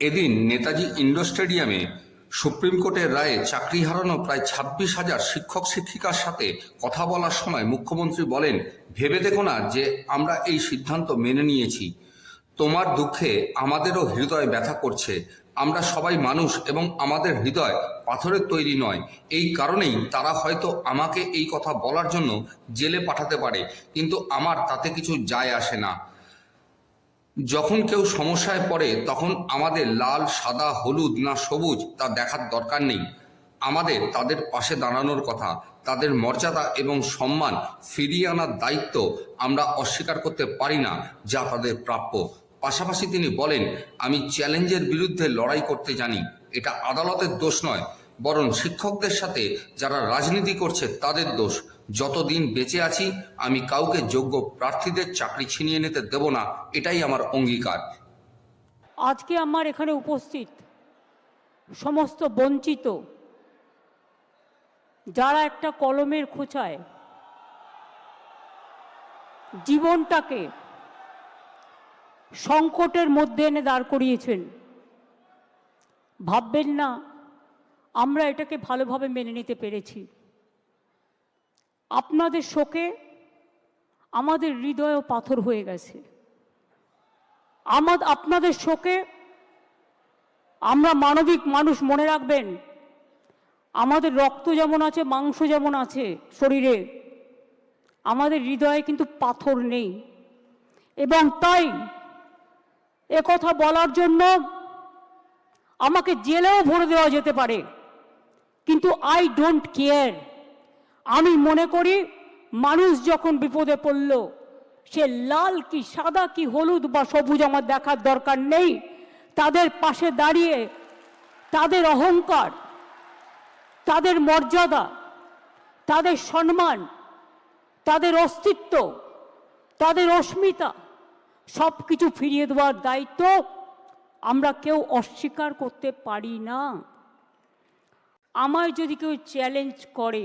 এদিন নেতাজি ইন্ডোর স্টেডিয়ামে সুপ্রিম কোর্টের রায়ে চাকরি হারানো প্রায় ছাব্বিশ হাজার শিক্ষক শিক্ষিকার সাথে কথা বলার সময় মুখ্যমন্ত্রী বলেন, ভেবে দেখো না যে আমরা এই সিদ্ধান্ত মেনে নিয়েছি। তোমার দুঃখে আমাদেরও হৃদয় ব্যথা করছে। আমরা সবাই মানুষ এবং আমাদের হৃদয় পাথরের তৈরি নয়। এই কারণেই তারা হয়তো আমাকে এই কথা বলার জন্য জেলে পাঠাতে পারে, কিন্তু আমার তাতে কিছু যায় আসে না। যখন কেউ সমস্যায় পড়ে, তখন আমাদের লাল, সাদা, হলুদ না সবুজ তা দেখার দরকার নেই। আমাদের, তাদের পাশে দাঁড়ানোর কথা, তাদের মর্যাদা এবং সম্মান ফিরিয়ে আনার দায়িত্ব আমরা অস্বীকার করতে পারি না, যা তাদের প্রাপ্য। পাশাপাশি তিনি বলেন, আমি চ্যালেঞ্জের বিরুদ্ধে লড়াই করতে জানি। এটা আদালতের দোষ নয়, বরং শিক্ষকদের সাথে যারা রাজনীতি করছে তাদের দোষ। যতদিন বেঁচে আছি, আমি কাউকে যোগ্য প্রার্থীদের চাকরি ছিনিয়ে নিতে দেব না, এটাই আমার অঙ্গীকার। আজকে আমার এখানে উপস্থিত সমস্ত বঞ্চিত, যারা একটা কলমের খোঁচায় জীবনটাকে সংকটের মধ্যে এনে দাঁড় করিয়েছেন, ভাববেন না, আমরা এটাকে ভালোভাবে মেনে নিতে পেরেছি। আপনাদের শোকে আমাদের হৃদয়ও পাথর হয়ে গেছে। আমাদ আপনাদের শোকে আমরা মানবিক মানুষ মনে রাখবেন, আমাদের রক্ত যেমন আছে, মাংস যেমন আছে শরীরে, আমাদের হৃদয়ে কিন্তু পাথর নেই। এবং তাই কথা বলার জন্য আমাকে জেলেও ভরে দেওয়া যেতে পারে, কিন্তু আই ডোন্ট কেয়ার আমি মনে করি, মানুষ যখন বিপদে পড়ল, সে লাল কি সাদা কি হলুদ বা সবুজ আমার দেখার দরকার নেই। তাদের পাশে দাঁড়িয়ে, তাদের অহংকার, তাদের মর্যাদা, তাদের সম্মান, তাদের অস্তিত্ব, তাদের অস্মিতা সব কিছু ফিরিয়ে দেওয়ার দায়িত্ব আমরা কেউ অস্বীকার করতে পারি না। আমায় যদি কেউ চ্যালেঞ্জ করে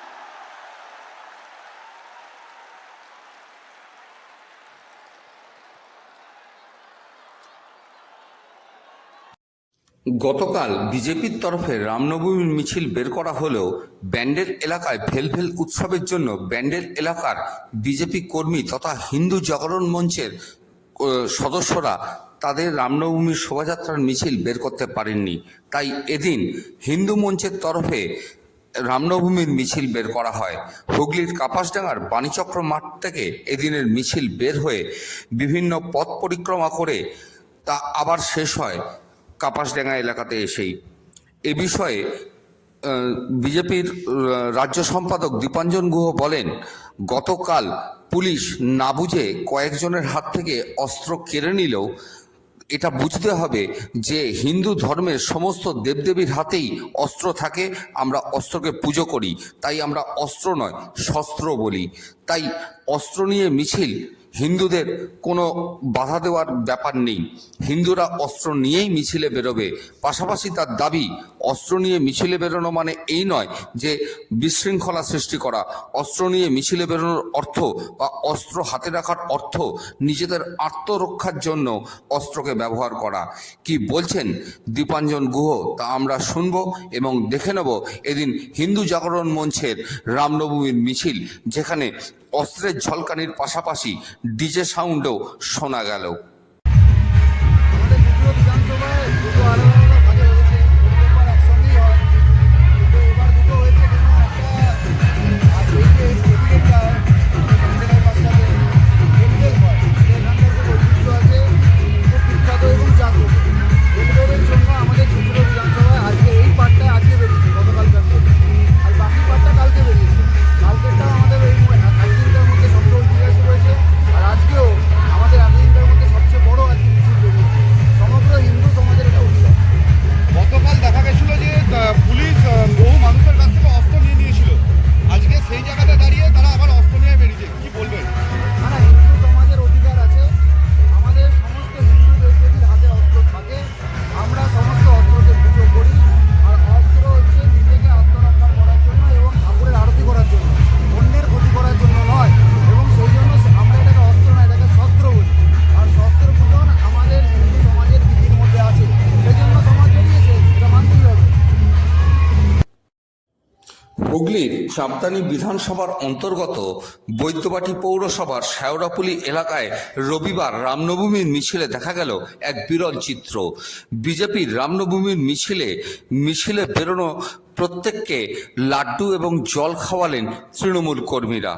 গতকাল বিজেপির তরফে রামনবমীর মিছিল বের করা হলেও ব্যান্ডেল এলাকায় ফেলফেল উৎসবের জন্য ব্যান্ডেল এলাকার বিজেপি কর্মী তথা হিন্দু জাগরণ মঞ্চের সদস্যরা তাদের রামনবমীর শোভাযাত্রার মিছিল বের করতে পারেননি। তাই এদিন হিন্দু মঞ্চের তরফে রামনবমীর মিছিল বের করা হয়। হুগলির কাপাসডাঙ্গার বাণীচক্র মাঠ থেকে এদিনের মিছিল বের হয়ে বিভিন্ন পথ পরিক্রমা করে তা আবার শেষ হয়। কাপাসডাঙ্গা এলাকাতে এসেই। এ বিষয়ে বিজেপির রাজ্য সম্পাদক দীপাঞ্জন গুহ বলেন, গতকাল পুলিশ না বুঝে কয়েকজনের হাত থেকে অস্ত্র কেড়ে নিলেও এটা বুঝতে হবে যে হিন্দু ধর্মের সমস্ত দেবদেবীর হাতেই অস্ত্র থাকে, আমরা অস্ত্রকে পুজো করি। তাই আমরা অস্ত্র নয়, শস্ত্র বলি। তাই অস্ত্র নিয়ে মিছিল হিন্দুদের কোনো বাধা দেওয়ার ব্যাপার নেই। হিন্দুরা অস্ত্র নিয়েই মিছিলে বেরোবে। পাশাপাশি তার দাবি, অস্ত্র নিয়ে মিছিলে বেরোনো মানে এই নয় যে বিশৃঙ্খলা সৃষ্টি করা। অস্ত্র নিয়ে মিছিলে বেরোনোর অর্থ বা অস্ত্র হাতে রাখার অর্থ নিজেদের আত্মরক্ষার জন্য অস্ত্রকে ব্যবহার করা। কি বলছেন দীপাঞ্জন গুহ তা আমরা শুনব এবং দেখে নেব। এদিন হিন্দু জাগরণ মঞ্চের রামনবমীর মিছিল, যেখানে অস্ত্রের ঝলকানির পাশাপাশি ডিজে সাউন্ডও শোনা গেল। হুগলির চাঁপদানি বিধানসভার অন্তর্গত বৈদ্যবাটি পৌরসভার শেওড়াপুলি এলাকায় রবিবার রামনবমীর মিছিলে দেখা গেল এক বিরল চিত্র। বিজেপির রামনবমীর মিছিলে মিছিলে বেরোনো প্রত্যেককে লাড্ডু এবং জল খাওয়ালেন তৃণমূল কর্মীরা।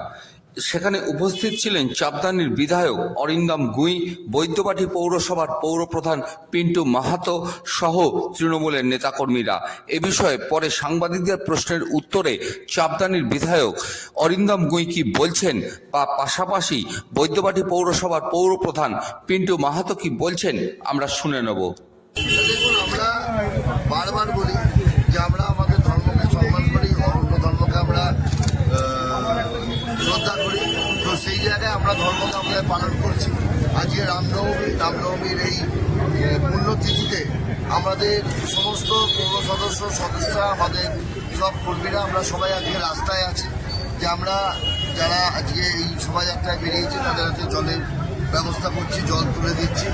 সেখানে উপস্থিত ছিলেন চাপদানির বিধায়ক অরিন্দম গুই বৈদ্যবাটি পৌরসভার পৌরপ্রধান পিন্টু মাহাতো সহ তৃণমূলের নেতাকর্মীরা। এ বিষয়ে পরে সাংবাদিকদের প্রশ্নের উত্তরে চাপদানির বিধায়ক অরিন্দম গুই কি বলছেন বা পাশাপাশি বৈদ্যবাটি পৌরসভার পৌরপ্রধান পিন্টু মাহাতো কি বলছেন আমরা শুনে নেব। দেখুন, আমরা বারবার বলি যে আমরা আমাদের ধর্মকে সম্মান করি অন্য ধর্মকে আমরা আহ, শ্রদ্ধা করি তো সেই জায়গায় আমরা ধর্মকে আমাদের পালন করছি। আজকে রামনবমী রামনবমীর এই পুণ্যতিথিতে আমাদের সমস্ত পৌর সদস্য সদস্যরা আমাদের সব কর্মীরা আমরা সবাই আজকে রাস্তায় আছি যে আমরা যারা আজকে এই শোভাযাত্রায় বেরিয়েছে তাদের হাতে জলের ব্যবস্থা করছি জল তুলে দিচ্ছি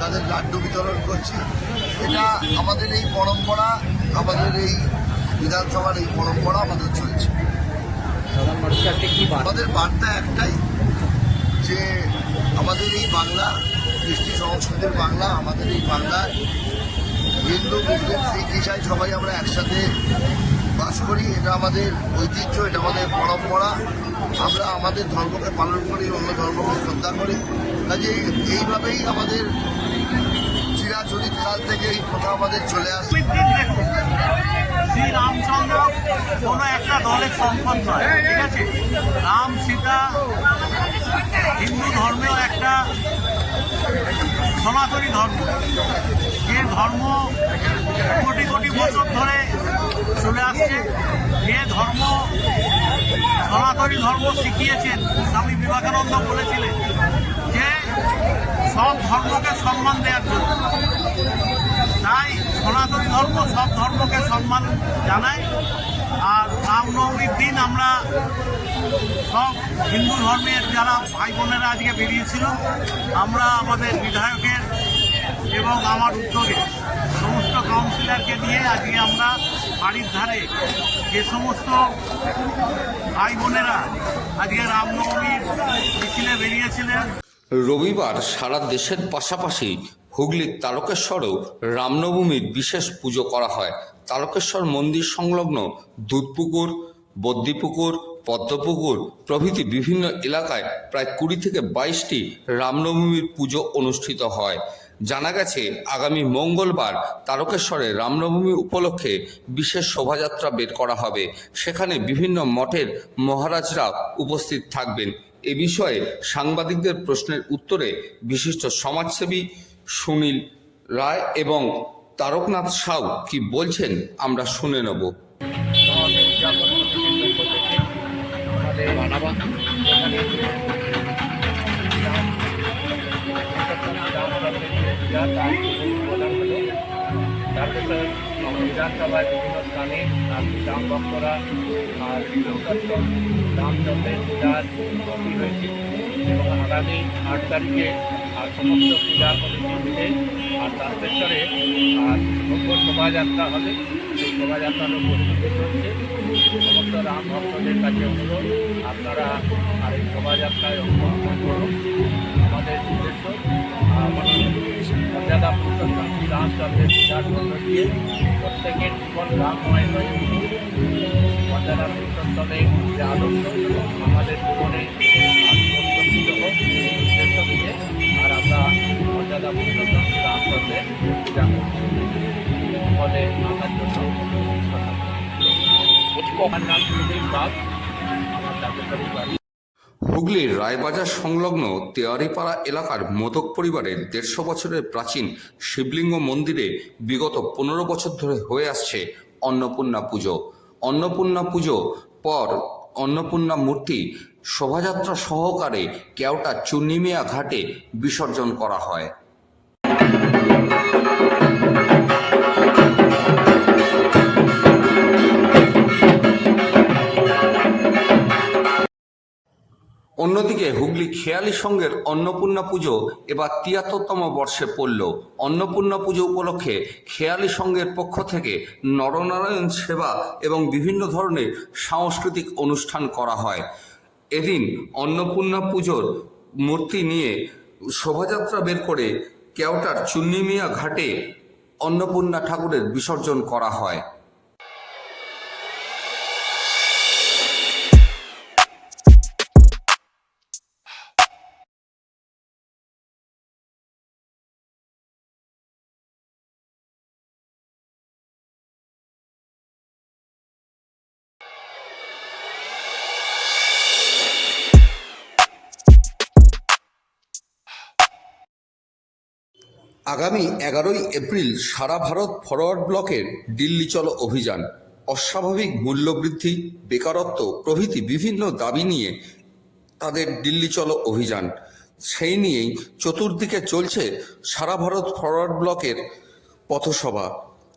তাদের লাড্ডু বিতরণ করছি। এটা আমাদের এই পরম্পরা আমাদের এই বিধানসভার এই পরম্পরা আমাদের চলছে। আমাদের বার্তা একটাই যে আমাদের এই বাংলা, কৃষ্টি সংস্কৃতির বাংলা, আমাদের এই বাংলায় হিন্দু, মুসলিম, শিখ ইসাই সবাই আমরা একসাথে বাস করি। এটা আমাদের ঐতিহ্য, এটা আমাদের পরম্পরা। আমরা আমাদের ধর্মকে পালন করি, অন্য ধর্মকে শ্রদ্ধা করি। কাজে এইভাবেই আমাদের চিরাচরিত কাল থেকে এই প্রথা আমাদের চলে আসে শ্রী রামচন্দ্র কোনো একটা দলের সম্পদ নয় ঠিক আছে? রাম, সীতা, হিন্দু ধর্মেও একটা সনাতনী ধর্ম। যে ধর্ম কোটি কোটি বছর ধরে চলে আসছে, যে ধর্ম সনাতনী ধর্ম শিখিয়েছেন স্বামী বিবেকানন্দ বলেছিলেন যে সব ধর্মকে সম্মান দেওয়ার জন্য। তাই সনাতনী ধর্ম, সব ধর্মকে সম্মান জানায় আর রামনবমীর দিন আমরা সব হিন্দু ধর্মের যারা ভাই বোনেরা আজকে বেরিয়েছিল, আমরা আমাদের বিধায়কের এবং আমার উদ্যোগে সমস্ত কাউন্সিলরকে নিয়ে আজকে আমরা বাড়ির ধারে যে সমস্ত ভাই বোনেরা আজকে রামনবমীর মিছিলে বেরিয়েছিলেন। রবিবার সারা দেশের পাশাপাশি হুগলির তারকেশ্বরেও রামনবমীর বিশেষ পুজো করা হয়। তারকেশ্বর মন্দির সংলগ্ন দুধপুকুর বদ্যিপুকুর পদ্মপুকুর প্রভৃতি বিভিন্ন এলাকায় প্রায় কুড়ি থেকে বাইশটি রামনবমীর পুজো অনুষ্ঠিত হয়। জানা গেছে, আগামী মঙ্গলবার তারকেশ্বরে রামনবমী উপলক্ষে বিশেষ শোভাযাত্রা বের করা হবে। সেখানে বিভিন্ন মঠের মহারাজরা উপস্থিত থাকবেন। এ বিষয়ে সাংবাদিকদের প্রশ্নের উত্তরে বিশিষ্ট সমাজসেবী সুনীল রায় এবং তারকনাথ সাউ কি বলছেন আমরা শুনে নেব। আর আগামী আট তারিখে আর সমস্ত মিলে আর তারকেশ্বরে আর শোভাযাত্রা হবে। সেই শোভাযাত্রারও চলছে সমস্ত রাম ভক্তদের কাছে অনুরোধ, আপনারা আর এই শোভাযাত্রায় অংশগ্রহণ করুন। আমাদের উদ্দেশ্য, মর্যাদা পুরুষোত্তম শ্রী রামচন্দ্রের পূজার মধ্য দিয়ে প্রত্যেকের জীবন রামময় হয়ে মর্যাদা পুরুষোত্তমের যে আদর্শ আমাদের জীবনে হুগলির রায়বাজার সংলগ্ন তেওয়ারিপাড়া এলাকার মোদক পরিবারের দেড়শো বছরের প্রাচীন শিবলিঙ্গ মন্দিরে বিগত পনেরো বছর ধরে হয়ে আসছে অন্নপূর্ণা পুজো। অন্নপূর্ণা পুজো পর অন্নপূর্ণা মূর্তি শোভাযাত্রা সহকারে কেওটা চুন্নিমিয়া ঘাটে বিসর্জন করা হয়। অন্যদিকে হুগলি খেয়ালি সঙ্গের অন্নপূর্ণা পুজো এবার তিয়াত্তরতম বর্ষে পড়ল। অন্নপূর্ণা পুজো উপলক্ষে খেয়ালি সঙ্গের পক্ষ থেকে নরনারায়ণ সেবা এবং বিভিন্ন ধরনের সাংস্কৃতিক অনুষ্ঠান করা হয়। এদিন অন্নপূর্ণা পুজোর মূর্তি নিয়ে শোভাযাত্রা বের করে কেওটার চুন্নিমিয়া ঘাটে অন্নপূর্ণা ঠাকুরের বিসর্জন করা হয়। আগামী এগারোই এপ্রিল সারা ভারত ফরওয়ার্ড ব্লকের দিল্লি চলো অভিযান। অস্বাভাবিক মূল্যবৃদ্ধি, বেকারত্ব প্রভৃতি বিভিন্ন দাবি নিয়ে তাদের দিল্লি চলো অভিযান। সেই নিয়েই চতুর্দিকে চলছে সারা ভারত ফরওয়ার্ড ব্লকের পথসভা।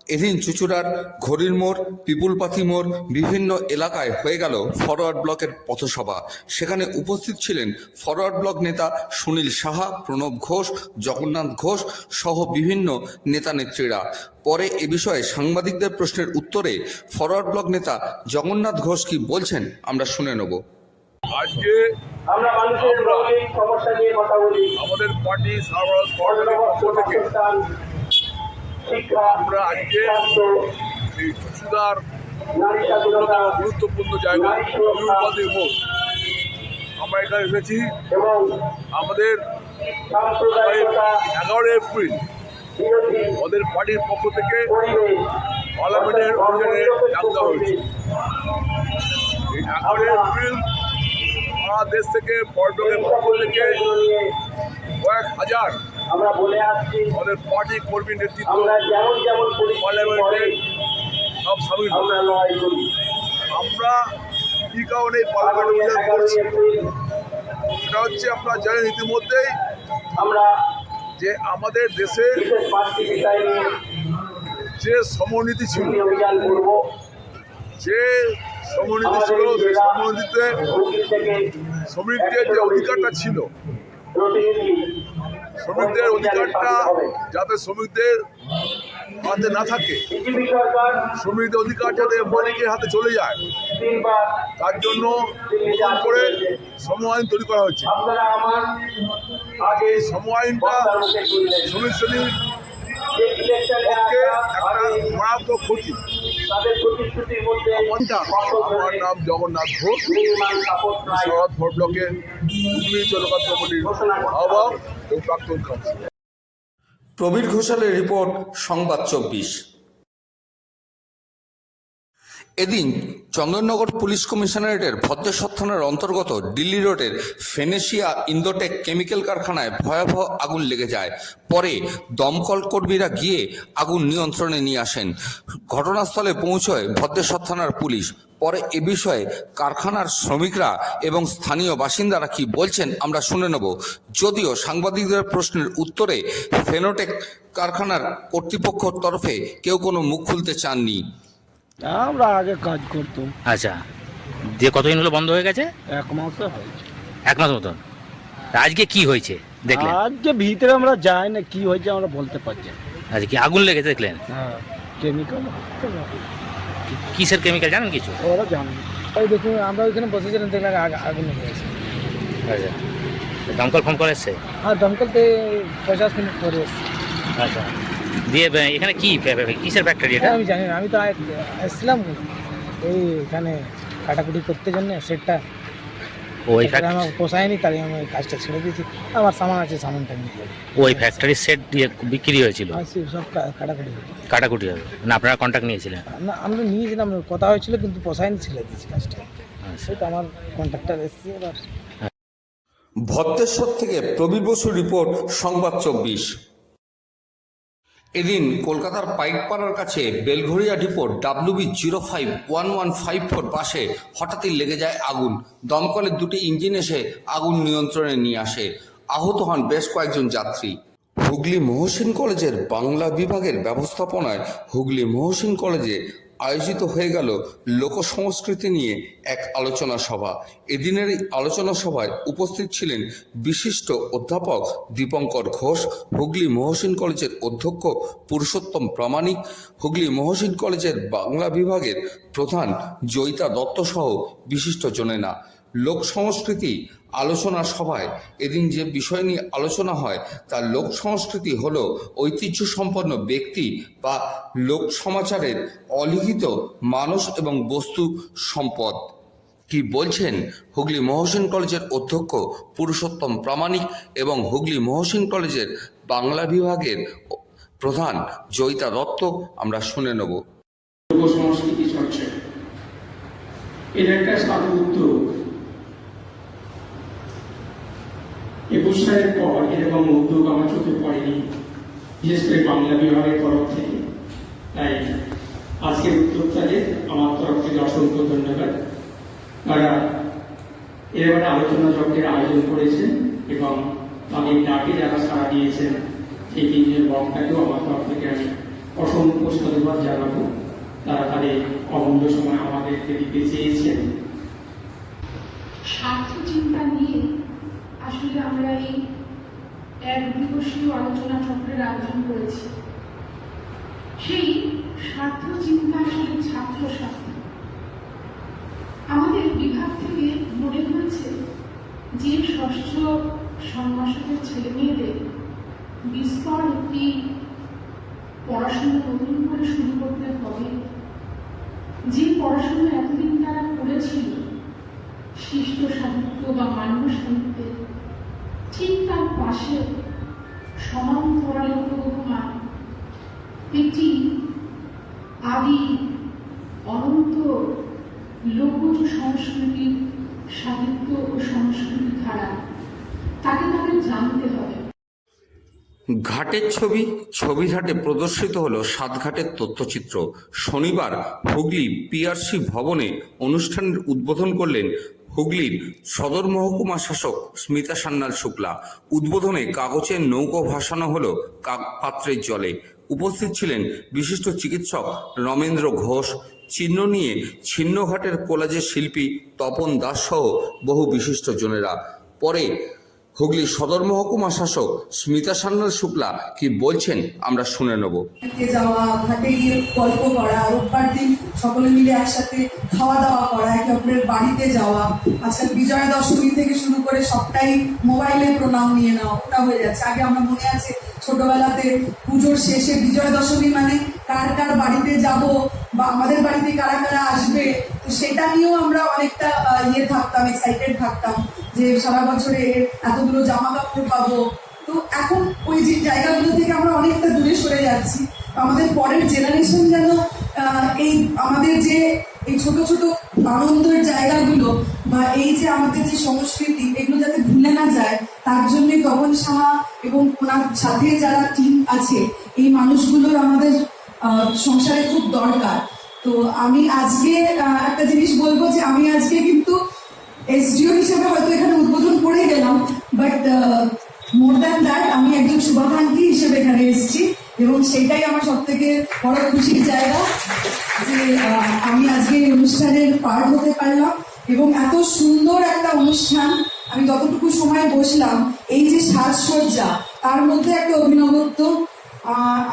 এদিন চুচুড়ার ঘড়ির মোড় পিপুলপাথি মোড় বিভিন্ন এলাকায় হয়ে গেল ফরওয়ার্ড ব্লকের পথসভা। সেখানে উপস্থিত ছিলেন ফরওয়ার্ড ব্লক নেতা সুনীল সাহা প্রণব ঘোষ জগন্নাথ ঘোষ সহ বিভিন্ন নেতা নেত্রীরা পরে এ বিষয়ে সাংবাদিকদের প্রশ্নের উত্তরে ফরওয়ার্ড ব্লক নেতা জগন্নাথ ঘোষ কি বলছেন আমরা শুনে নেব। আজকে আমরা মানুষের সমস্যা নিয়ে কথা বলি। আমাদের পার্টি পক্ষ থেকে আমরা আজকে এই চুচুদার অন্যতম গুরুত্বপূর্ণ জায়গা নারী মোড় আমরা এখানে এসেছি এবং আমাদের এগারোই এপ্রিল আমাদের পার্টির পক্ষ থেকে পার্লামেন্টের অভিযানে ডাক দেওয়া হয়েছে। এই এগারোই এপ্রিল সারা দেশ থেকে পর্যটকের পক্ষ থেকে কয়েক হাজার আমরা বলে আসছি। আমাদের পার্টি কর্মী নেতৃত্ব আমরা যেমন যেমন পার্লামেন্টে সব সামিল আমরা লড়াই করি। আমরা কি কারণে পার্লামেন্ট অভিযান করছি? সেটা হচ্ছে আপনারা জানেন ইতিমধ্যেই আমরা যে আমাদের দেশে যে সমনীতি ছিল যে সমনীতি ছিল সেই সমনীতিতে শ্রমিকদের যে অধিকারটা ছিল শ্রমিকদের অধিকারটা যাতে শ্রমিকদের হাতে না থাকে, শ্রমিকদের অধিকার যাতে মালিকের হাতে চলে যায়, তার জন্য করে শ্রম আইন তৈরি করা হয়েছে। এই শ্রম আইনটা শ্রমিক শ্রেণির মারাত্মক আমার নাম জগন্নাথ ঘোষ। শরৎ ভোট ব্লকের জনগণ কমিটির আহ্বায়ক। প্রবীর ঘোষালের রিপোর্ট সংবাদ চব্বিশ। এদিন চন্দননগর পুলিশ কমিশনারেটের ভদ্রেশ্বর অন্তর্গত দিল্লি রোডের ফেনেশিয়া ইন্দোটেক কেমিক্যাল কারখানায় ভয়াবহ আগুন লেগে যায়। পরে দমকল কর্মীরা গিয়ে আগুন নিয়ন্ত্রণে নিয়ে আসেন। ঘটনাস্থলে পৌঁছয় ভদ্রেশ্বর পুলিশ। পরে এ বিষয়ে কারখানার শ্রমিকরা এবং স্থানীয় বাসিন্দারা কি বলছেন আমরা শুনে নেব। যদিও সাংবাদিকদের প্রশ্নের উত্তরে ফেনোটেক কারখানার কর্তৃপক্ষর তরফে কেউ কোনো মুখ খুলতে চাননি। আমরা আগে কাজ করতাম। আচ্ছা দিয়ে কতদিন হলো বন্ধ হয়ে গেছে? এক মাসে হয়েছে। এক মাস মতন। আজকে কি হয়েছে দেখলেন? আজকে ভিতরে আমরা যাই না কি হয়েছে আমরা বলতে পারছি আজকে কি আগুন লেগেছে দেখলেন? হ্যাঁ কেমিক্যাল কি- কিসের কেমিক্যাল জানেন কিছু? ওরা জানে ওই দেখুন আমরা ওইখানে বসেছিলাম দেখলাম আগ- আগুন লেগে গেছে। আচ্ছা দমকল ফোন করে এসছে? আর দমকলতে পঞ্চাশ মিনিট পরে এসছে। আচ্ছা। দিয়ে এখানে কি কিসের ফ্যাক্টরি এটা? আমি জানি না আমি তো আজ এসছিলাম এই এখানে কাটাকুটি করতে জন্য সেটটা ওই আমার পোষায়নি তাই আমি ওই কাজটা ছেড়ে দিয়েছি। আমার সামান আছে সামানটা নিয়ে ওই ফ্যাক্টরির সেট দিয়ে বিক্রি হয়েছিল? আর সে সব কা- কাটাকুটি কাটাকুটি হবে। না আপনারা কন্ট্যাক্ট নিয়েছিলেন? না আমরা নিয়েছিলাম কথা হয়েছিল কিন্তু পোষায়নি ছেড়ে দিয়েছি কাজটা। আচ্ছা। সেটা আমার কন্ট্রাক্টর এসছে এবার। ভদ্রেশ্বর থেকে প্রবীর বসু রিপোর্ট সংবাদ চব্বিশ। এদিন কলকাতার পাইকপাড়ার কাছে Belgharia ডিপোর WB zero five one one five four পাশে হঠাৎই লেগে যায় আগুন। দমকলের দুটি ইঞ্জিন এসে আগুন নিয়ন্ত্রণে নিয়ে আসে। আহত হন বেশ কয়েকজন যাত্রী। হুগলি মহসিন কলেজের বাংলা বিভাগের ব্যবস্থাপনায় হুগলি মহসিন কলেজে আয়োজিত হয়ে গেল লোক সংস্কৃতি নিয়ে এক আলোচনা সভা। এদিনের এই আলোচনা সভায় উপস্থিত ছিলেন বিশিষ্ট অধ্যাপক দীপঙ্কর ঘোষ, হুগলি মহসিন কলেজের অধ্যক্ষ পুরুষোত্তম প্রামাণিক, হুগলি মহসিন কলেজের বাংলা বিভাগের প্রধান জয়িতা দত্ত সহ বিশিষ্ট জনেনা লোক সংস্কৃতি আলোচনা সভায় এদিন যে বিষয় নিয়ে আলোচনা হয়, তার লোক সংস্কৃতি হলো ঐতিহ্য সম্পন্ন ব্যক্তি বা লোক সমাচারের অলিখিত মানুষ এবং বস্তু সম্পদ। কি বলছেন হুগলি মহসিন কলেজের অধ্যক্ষ পুরুষোত্তম প্রামাণিক এবং হুগলি মহসিন কলেজের বাংলা বিভাগের প্রধান জয়িতা দত্ত, আমরা শুনে নেব। সংস্কৃতি চর্চা। এর একটা সাধু উদ্যোগ একুশ সালের পর এরকম উদ্যোগ আমার চোখে পড়েনি, বিশেষ করে বাংলা বিভাগের তরফ থেকে। তাই আজকের উদ্যোক্তাদের আমার তরফ থেকে অসংখ্য ধন্যবাদ। তারা এরকম আলোচনা চক্রের আয়োজন করেছেন এবং তাদের ডাকে যারা সাড়া দিয়েছেন সেই তিনজন বক্তাকেও আমার তরফ থেকে আমি অসংখ্য সাধুবাদ জানাব। তারা তাদের অমূল্য সময় আমাদেরকে দিতে চেয়েছেন। স্বার্থ চিন্তা নিয়ে আসলে আমরা এই এক দিবসীয় আলোচনা চক্রের আয়োজন করেছি। সেই স্বার্থ চিন্তা আসলে ছাত্র স্বাস্থ্য আমাদের বিভাগ থেকে মনে হয়েছে যে ষষ্ঠ ষান্মাসিকের ছেলে মেয়েদের বিস্তর একটি পড়াশোনা নতুন করে শুরু করতে হবে। যে পড়াশোনা এতদিন তারা করেছিল, শিষ্ট সাহিত্য বা মানব সাহিত্যে ঠিক তার পাশে সমান্তরালে একটি আদি অনন্ত লোকজ সাহিত্য ও সংস্কৃতি ধারা তাকে জানতে হবে। ঘাটের ছবি ছবি ঘাটে প্রদর্শিত হলো সাতঘাটের তথ্যচিত্র। শনিবার হুগলি পিআরসি ভবনে অনুষ্ঠানের উদ্বোধন করলেন হুগলির সদর মহকুমা শাসক স্মিতা সান্যাল শুক্লা। উদ্বোধনে কাগজের নৌকো ভাসানো হলো পাত্রের জলে। উপস্থিত ছিলেন বিশিষ্ট চিকিৎসক রমেন্দ্র ঘোষ। চিহ্ন নিয়ে ছিন্নঘাটের কোলাজের শিল্পী তপন দাস সহ বহু বিশিষ্ট জনেরা। পরে হুগলি সদর মহকুমা শাসক স্মিতা সান্যাল শুক্লা কি বলছেন আমরা শুনে নেব। যাওয়া গিয়ে গল্প করা, রোববার দিন সকলে মিলে একসাথে খাওয়া দাওয়া করা, একে অপরের বাড়িতে যাওয়া। আজকাল বিজয়া দশমী থেকে শুরু করে সবটাই মোবাইলে প্রণাম নিয়ে নেওয়া, ওটা হয়ে যাচ্ছে। আগে আমরা মনে আছে ছোটবেলাতে পুজোর শেষে বিজয়া দশমী মানে কার কার বাড়িতে যাব বা আমাদের বাড়িতে কারা কারা আসবে, তো সেটা নিয়েও আমরা অনেকটা ইয়ে থাকতাম এক্সাইটেড থাকতাম। যে সারা বছরে এতগুলো জামা কাপড় পাবো। তো এখন ওই যে জায়গাগুলো থেকে আমরা অনেকটা দূরে সরে যাচ্ছি। আমাদের পরের জেনারেশন যেন এই আমাদের যে এই ছোট ছোট আনন্দের জায়গাগুলো বা এই যে আমাদের যে সংস্কৃতি, এগুলো যাতে ভুলে না যায়, তার জন্য তপন সাহা এবং ওনার সাথে যারা টিম আছে, এই মানুষগুলোর আমাদের সংসারে খুব দরকার। তো আমি আজকে একটা জিনিস বলব যে আমি আজকে কিন্তু এসডিও হিসেবে হয়তো এখানে উদ্বোধন করে গেলাম বাট মোর দ্যান দ্যাট আমি একজন শুভাকাঙ্ক্ষী হিসেবে এখানে এসেছি, এবং সেটাই আমার সব থেকে বড় খুশির জায়গা যে আমি আজকে এই অনুষ্ঠানের পার্ট হতে পারলাম, এবং এত সুন্দর একটা অনুষ্ঠান, আমি যতটুকু সময় বসলাম, এই যে সাজসজ্জা, তার মধ্যে একটা অভিনবত্ব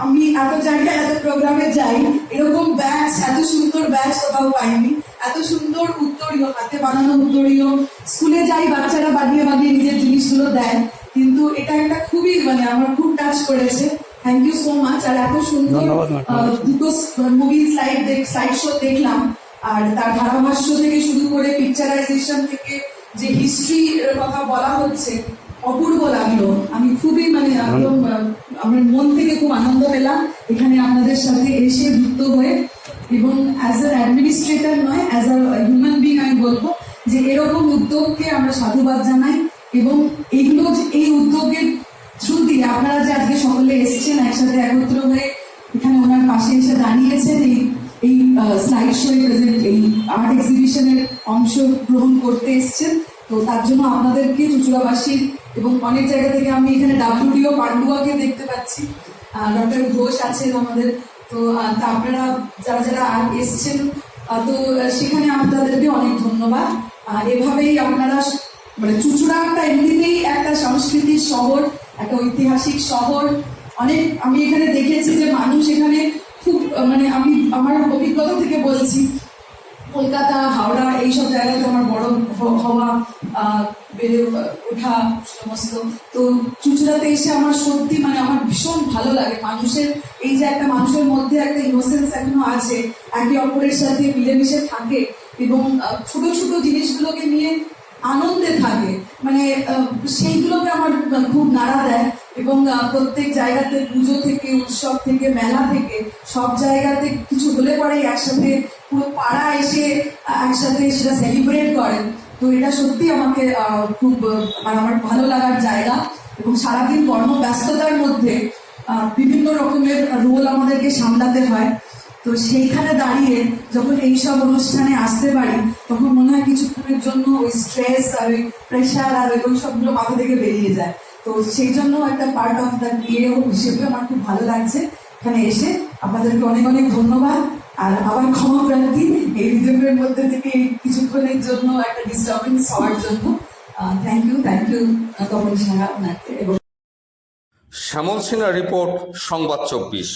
আমি এত জায়গায় এত প্রোগ্রামে যাই এরকম ব্যাচ এত সুন্দর ব্যাচ কোথাও পাইনি। এত সুন্দর উত্তরীয় হাতে বানানো উত্তরীয়। স্কুলে যাই বাচ্চারা বানিয়ে বানিয়ে নিজের জিনিসগুলো দেয়। কিন্তু এটা একটা খুবই মানে আমার খুব টাচ করেছে। থ্যাংক ইউ সো মাচ আর এত সুন্দর দুটো মুভি স্লাইড স্লাইড শো দেখলাম। আর তার ধারাভাষ্য থেকে শুরু করে পিকচারাইজেশন থেকে যে হিস্ট্রির কথা বলা হচ্ছে অপূর্ব লাগল। আমি খুবই মানে একদম আমার মন থেকে খুব আনন্দ পেলাম এখানে আপনাদের সাথে এসে যুক্ত হয়ে। এবং অ্যাজ আ অ্যাডমিনিস্ট্রেটর নয় অ্যাজ আ হিউম্যান বিং আমি বলব যে এরকম উদ্যোগকে আমরা সাধুবাদ জানাই। এবং এইগুলো এই উদ্যোগের থ্রু দিয়ে আপনারা যে আজকে সকলে এসেছেন একসাথে একত্র হয়ে এখানে ওনার পাশে এসে দাঁড়িয়েছেন এই এই স্লাইড শো এই আর্ট এক্সিবিশনের অংশ গ্রহণ করতে এসেছেন। তো তার জন্য আপনাদেরকে চুচুড়াবাসী এবং অনেক জায়গা থেকে আমি এখানে ডাব্লিউটিও পান্ডুয়াকে দেখতে পাচ্ছি। ডক্টর ঘোষ আছেন আমাদের। তো আপনারা যারা যারা এসছেন তো সেখানে আপনাদেরকে অনেক ধন্যবাদ। এভাবেই আপনারা মানে চুচুড়া একটা এমনিতেই একটা সংস্কৃতির শহর, একটা ঐতিহাসিক শহর। অনেক, আমি এখানে দেখেছি যে মানুষ এখানে খুব মানে আমি, আমার অভিজ্ঞতা থেকে বলছি কলকাতা, হাওড়া, এইসব জায়গাতে আমার বড় হওয়া বেড়ে ওঠা সমস্ত। তো চুচুড়াতে এসে আমার সত্যি মানে আমার ভীষণ ভালো লাগে। মানুষের, এই যে একটা মানুষের মধ্যে একটা ইনোসেন্স এখনও আছে, একে অপরের সাথে মিলেমিশে থাকে এবং ছোট ছোট জিনিসগুলোকে নিয়ে আনন্দে থাকে। মানে সেইগুলোকে আমার খুব নাড়া দেয় এবং প্রত্যেক জায়গাতে পুজো থেকে, উৎসব থেকে, মেলা থেকে সব জায়গাতে কিছু হলে পরেই একসাথে পুরো পাড়া এসে একসাথে সেটা সেলিব্রেট করেন। তো এটা সত্যি আমাকে খুব মানে আমার ভালো লাগার জায়গা এবং সারাদিন কর্মব্যস্ততার মধ্যে বিভিন্ন রকমের রোল আমাদেরকে সামলাতে হয়। তো সেইখানে দাঁড়িয়ে যখন এইসব অনুষ্ঠানে আসতে পারি, তখন মনে হয় কিছুক্ষণের জন্য ওই স্ট্রেস আর ওই প্রেশার আর ওইগুলো সবগুলো মাথা থেকে বেরিয়ে যায়। তো সেই জন্য একটা পার্ট অফ দ্য ইয়ে হিসেবে আমার খুব ভালো লাগছে। এখানে এসে আপনাদেরকে অনেক অনেক ধন্যবাদ। আর আবার ক্ষমা প্রার্থী এই রিজেমের মধ্যে থেকে কিছুক্ষণের জন্য একটা ডিস্টার্বেন্স হওয়ার জন্য thank you thank you Tapan Saha, আপনাকে, এবং শ্যামল সিনহা রিপোর্ট, সংবাদ চব্বিশ।